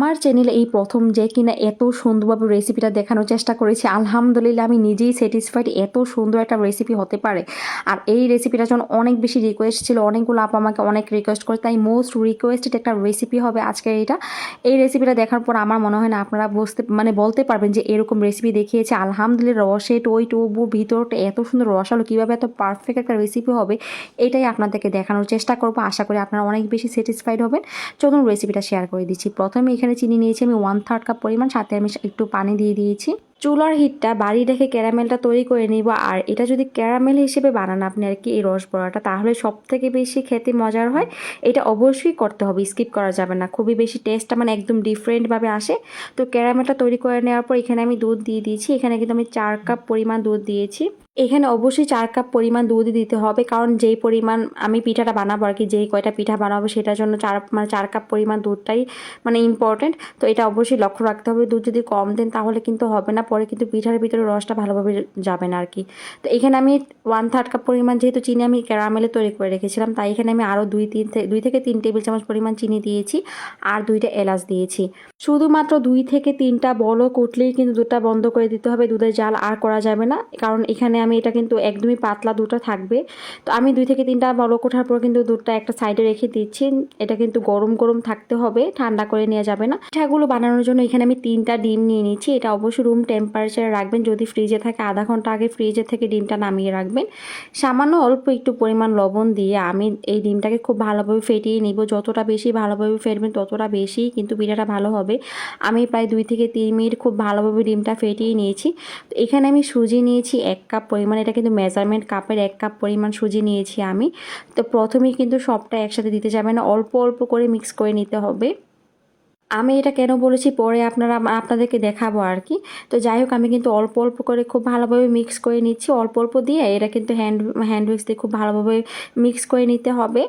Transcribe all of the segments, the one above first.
আমার চ্যানেলে এই প্রথম যে কিনা এত সুন্দরভাবে রেসিপিটা দেখানোর চেষ্টা করেছি, আলহামদুলিল্লাহ আমি নিজেই স্যাটিসফাইড এত সুন্দর একটা রেসিপি হতে পারে। আর এই রেসিপিটা জন্য অনেক বেশি রিকোয়েস্ট ছিল, অনেকগুলো আপা আমাকে অনেক রিকোয়েস্ট করে, তাই মোস্ট রিকোয়েস্টেড একটা রেসিপি হবে আজকে এইটা এই রেসিপিটা দেখার পর আমার মনে হয় না, আপনারা বুঝতে মানে বলতে পারবেন যে এরকম রেসিপি দেখিয়েছে, আলহামদুলিল্লাহ রসে টই টবু, ভিতরটা এত সুন্দর রস হলো কীভাবে এত পারফেক্ট একটা রেসিপি হবে, এটাই আপনাদেরকে দেখানোর চেষ্টা করব। আশা করি আপনারা অনেক বেশি স্যাটিসফাইড হবেন। চলুন রেসিপিটা শেয়ার করে দিচ্ছি। প্রথমে এখানে চিনি নিয়েছি, আমি ওয়ান থার্ড কাপ পরিমাণ, সাথে আমি একটু পানি দিয়ে দিয়েছি। চুলার হিটটা বাড়ি রেখে ক্যারামেলটা তৈরি করে নিব, আর এটা যদি ক্যারামেল হিসেবে বানান আপনি আর কি এই রস বড়াটা, তাহলে সব থেকে বেশি খেতে মজার হয়। এটা অবশ্যই করতে হবে স্কিপ করা যাবে না। খুবই বেশি টেস্টটা মানে একদম ডিফারেন্টভাবে আসে। তো ক্যারামেলটা তৈরি করে নেওয়ার পর এখানে আমি দুধ দিয়ে দিয়েছি, এখানে কিন্তু আমি চার কাপ পরিমাণ দুধ দিয়েছি। এখানে অবশ্যই চার কাপ পরিমাণ দুধ দিতে হবে, কারণ যেই পরিমাণ আমি পিঠাটা বানাবো আর কি, যেই কয়টা পিঠা বানাবো সেটার জন্য চার মানে চার কাপ পরিমাণ দুধটাই মানে ইম্পর্টেন্ট তো এটা অবশ্যই লক্ষ্য রাখতে হবে, দুধ যদি কম দেন তাহলে কিন্তু হবে না, পরে কিন্তু পিঠার ভিতরে রসটা ভালোভাবে যাবে না আর কি। তো এখানে আমি ওয়ান থার্ড কাপ পরিমাণ, যেহেতু চিনি আমি ক্যারামেলে তৈরি করে রেখেছিলাম, তাই এখানে আমি আরও দুই তিন দুই থেকে তিন টেবিল চামচ পরিমাণ চিনি দিয়েছি আর দুইটা এলাচ দিয়েছি। শুধুমাত্র দুই থেকে তিনটা বড় কুটলেই কিন্তু দুধটা বন্ধ করে দিতে হবে, দুধের জাল আর করা যাবে না, কারণ এখানে আমি এটা কিন্তু একদমই পাতলা দুধটা থাকবে। তো আমি দুই থেকে তিনটা বড় কোঠার পর কিন্তু দুধটা একটা সাইডে রেখে দিচ্ছি। এটা কিন্তু গরম গরম থাকতে হবে, ঠান্ডা করে নেওয়া যাবে না। পিঠাগুলো বানানোর জন্য এখানে আমি তিনটা ডিম নিয়ে নিচ্ছি। এটা অবশ্যই রুম টেম্পারেচারে রাখবেন। যদি ফ্রিজে থাকে, আধা ঘণ্টা আগে ফ্রিজে থেকে ডিমটা নামিয়ে রাখবেন। সামান্য অল্প একটু পরিমাণ লবণ দিয়ে আমি এই ডিমটাকে খুব ভালোভাবে ফেটিয়ে নিব। যতটা বেশি ভালোভাবে ফেটবেন, ততটা বেশি কিন্তু পিঠাটা ভালো হবে। আমি প্রায় দুই থেকে তিন মিনিট খুব ভালোভাবে ডিমটা ফেটিয়ে নিয়েছি। এখানে আমি সুজি নিয়েছি, এক কাপ পরিমাণ, এটা কিন্তু মেজারমেন্ট কাপের এক কাপ পরিমাণ সুজি নিয়েছি আমি। তো প্রথমেই কিন্তু সবটা একসাথে দিতে যাবে না অল্প অল্প করে মিক্স করে নিতে হবে। আমি এটা কেন বলেছি পরে আপনারা, আপনাদেরকে দেখাবো আর কি। তো যাই হোক, আমি কিন্তু অল্প অল্প করে খুব ভালোভাবে মিক্স করে নিচ্ছি, অল্প অল্প দিয়ে এটা কিন্তু হ্যান্ড হ্যান্ড উইক্স দিয়ে খুব ভালোভাবে মিক্স করে নিতে হবে।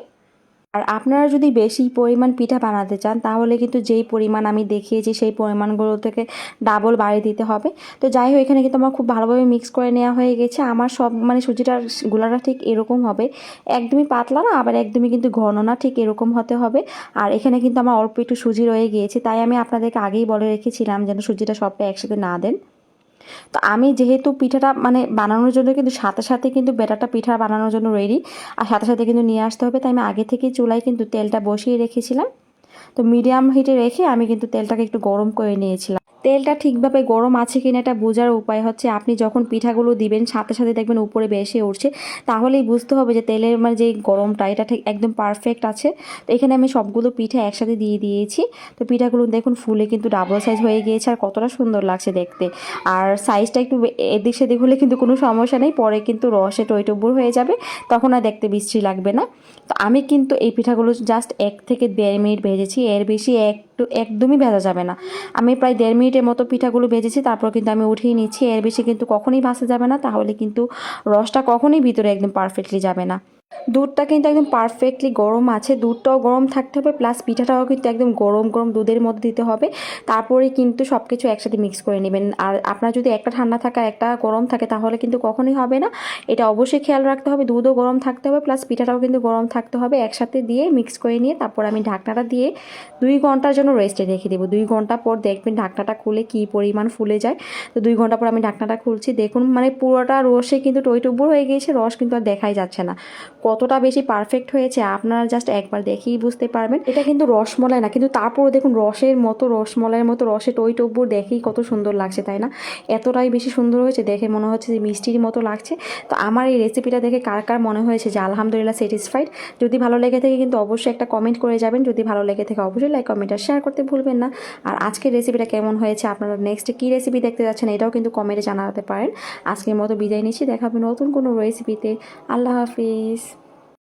আর আপনারা যদি বেশি পরিমাণ পিঠা বানাতে চান, তাহলে কিন্তু যেই পরিমাণ আমি দেখিয়েছি, সেই পরিমাণগুলো থেকে ডাবল বাড়িয়ে দিতে হবে। তো যাই হোক, এখানে কিন্তু আমার খুব ভালোভাবে মিক্স করে নেওয়া হয়ে গেছে। আমার সব মানে সুজিটার গুলাটা ঠিক এরকম হবে। একদমই পাতলা না, আবার একদমই কিন্তু ঘন না, ঠিক এরকম হতে হবে। আর এখানে কিন্তু আমার অল্প একটু সুজি রয়ে গিয়েছে, তাই আমি আপনাদেরকে আগেই বলে রেখেছিলাম যেন সুজিটা সবটা একসাথে না দেন। তো আমি যেহেতু পিঠাটা মানে বানানোর জন্য কিন্তু সাথে সাথে কিন্তু বেটারটা পিঠা বানানোর জন্য রেডি আর সাথে সাথে কিন্তু নিয়ে আসতে হবে, তাই আমি আগে থেকেই চুলায় কিন্তু তেলটা বসিয়ে রেখেছিলাম। তো মিডিয়াম হিটে রেখে আমি কিন্তু তেলটাকে একটু গরম করে নিয়েছিলাম। তেলটা ঠিকভাবে গরম আছে কিনা এটা বোঝার উপায় হচ্ছে আপনি যখন পিঠাগুলো দিবেন, সাথে সাথে দেখবেন উপরে বেশি উঠছে। তাহলেই বুঝতে হবে যে তেলের মানে যে গরমটা, এটা ঠিক একদম পারফেক্ট আছে। তো এখানে আমি সবগুলো পিঠা একসাথে দিয়ে দিয়েছি। তো পিঠাগুলো দেখুন ফুলে কিন্তু ডাবল সাইজ হয়ে গিয়েছে আর কতটা সুন্দর লাগছে দেখতে। আর সাইজটা একটু এদিক সেদিক হলে কিন্তু কোনো সমস্যা নেই, পরে কিন্তু রসে টইটুবুর হয়ে যাবে, তখন আর দেখতে বিশ্রী লাগবে না। তো আমি কিন্তু এই পিঠাগুলো জাস্ট এক থেকে দেড় মিনিট ভেজেছি, এর বেশি একটু একদমই ভেজা যাবে না। আমি প্রায় দেড় মিনিটের মতো পিঠাগুলো ভেজেছি, তারপর কিন্তু আমি উঠিয়ে নিচ্ছি। এর বেশি কিন্তু কখনই ভাসা যাবে না, তাহলে কিন্তু রসটা কখনই ভিতরে একদম পারফেক্টলি যাবে না। দুধটা কিন্তু একদম পারফেক্টলি গরম আছে। দুধটাও গরম থাকতে হবে প্লাস পিঠাটাও কিন্তু একদম গরম গরম দুধের মধ্যে দিতে হবে। তারপরে কিন্তু সব কিছু একসাথে মিক্স করে নেবেন। আর আপনার যদি একটা ঠান্ডা থাকে একটা গরম থাকে, তাহলে কিন্তু কখনোই হবে না। এটা অবশ্যই খেয়াল রাখতে হবে, দুধও গরম থাকতে হবে প্লাস পিঠাটাও কিন্তু গরম থাকতে হবে। একসাথে দিয়ে মিক্স করে নিয়ে তারপর আমি ঢাকনাটা দিয়ে দুই ঘণ্টার জন্য রেস্টে রেখে দেবো। দুই ঘণ্টা পর দেখবেন ঢাকনাটা খুলে কী পরিমাণ ফুলে যায়। তো দুই ঘণ্টা পর আমি ঢাকনাটা খুলছি। দেখুন মানে পুরোটা রসে কিন্তু টইটুবুর হয়ে গিয়েছে, রস কিন্তু আর দেখাই যাচ্ছে না। কতটা বেশি পারফেক্ট হয়েছে আপনারা জাস্ট একবার দেখেই বুঝতে পারবেন। এটা কিন্তু রসমলাই না, কিন্তু তারপরে দেখুন রসের মতো, রসমলাইয়ের মতো রসে টই টব্বুর দেখেই কত সুন্দর লাগছে, তাই না? এতটাই বেশি সুন্দর হয়েছে, দেখে মনে হচ্ছে যে মিষ্টির মতো লাগছে। তো আমার এই রেসিপিটা দেখে কার কার মনে হয়েছে যে আলহামদুলিল্লাহ স্যাটিসফাইড যদি ভালো লেগে থাকে কিন্তু অবশ্যই একটা কমেন্ট করে যাবেন। যদি ভালো লেগে থাকে অবশ্যই লাইক কমেন্ট আর শেয়ার করতে ভুলবেন না। আর আজকের রেসিপিটা কেমন হয়েছে, আপনারা নেক্সট কী রেসিপি দেখতে যাচ্ছেন এটাও কিন্তু কমেন্টে জানাতে পারেন। আজকের মতো বিদায় নিচ্ছি দেখাবেন নতুন কোনো রেসিপিতে আল্লাহ হাফিজ।